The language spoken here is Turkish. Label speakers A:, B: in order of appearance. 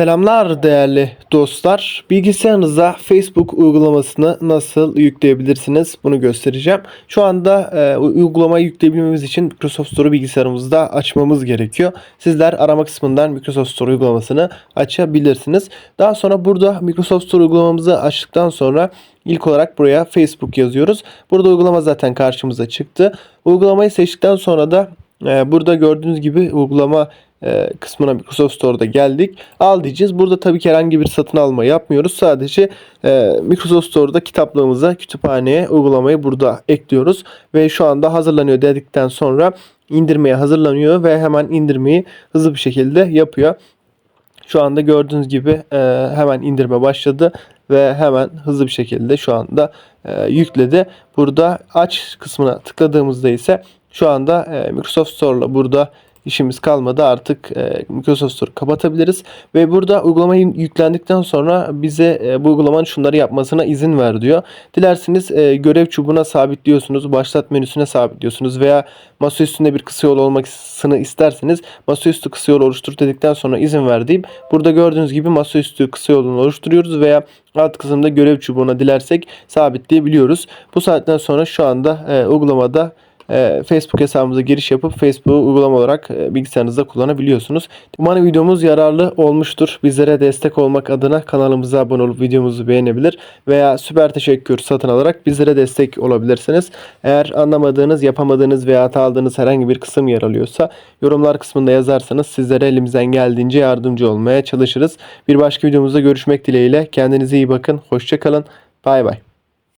A: Selamlar değerli dostlar. Bilgisayarınıza Facebook uygulamasını nasıl yükleyebilirsiniz bunu göstereceğim. Şu anda e, uygulamayı yükleyebilmemiz için Microsoft Store'u bilgisayarımızda açmamız gerekiyor. Sizler arama kısmından Microsoft Store uygulamasını açabilirsiniz. Daha sonra burada Microsoft Store uygulamamızı açtıktan sonra ilk olarak buraya Facebook yazıyoruz. Burada uygulama zaten karşımıza çıktı. Uygulamayı seçtikten sonra da e, burada gördüğünüz gibi uygulama e, kısmına Microsoft Store'da geldik. Al diyeceğiz. Burada tabii ki herhangi bir satın alma yapmıyoruz. Sadece e, Microsoft Store'da kitaplığımıza, kütüphaneye uygulamayı burada ekliyoruz. Ve şu anda hazırlanıyor dedikten sonra indirmeye hazırlanıyor ve hemen indirmeyi hızlı bir şekilde yapıyor. Şu anda gördüğünüz gibi e, hemen indirme başladı ve hemen hızlı bir şekilde şu anda e, yükledi. Burada aç kısmına tıkladığımızda ise şu anda e, Microsoft Store'la burada işimiz kalmadı. Artık e, Microsoft Store kapatabiliriz ve burada uygulamayı yüklendikten sonra bize e, bu uygulamanın şunları yapmasına izin ver diyor. Dilerseniz e, görev çubuğuna sabitliyorsunuz, başlat menüsüne sabitliyorsunuz veya masa üstünde bir kısa yol olmasını isterseniz masaüstü kısa yol oluştur dedikten sonra izin ver deyip burada gördüğünüz gibi masaüstü kısa yolunu oluşturuyoruz veya alt kısımda görev çubuğuna dilersek sabitleyebiliyoruz. Bu saatten sonra şu anda e, uygulamada Facebook hesabımıza giriş yapıp Facebook'u uygulama olarak e, bilgisayarınızda kullanabiliyorsunuz. Umarım videomuz yararlı olmuştur. Bizlere destek olmak adına kanalımıza abone olup videomuzu beğenebilir veya süper teşekkür satın alarak bizlere destek olabilirsiniz. Eğer anlamadığınız, yapamadığınız veya hata aldığınız herhangi bir kısım yer alıyorsa yorumlar kısmında yazarsanız sizlere elimizden geldiğince yardımcı olmaya çalışırız. Bir başka videomuzda görüşmek dileğiyle. Kendinize iyi bakın. Hoşçakalın. Bay bay.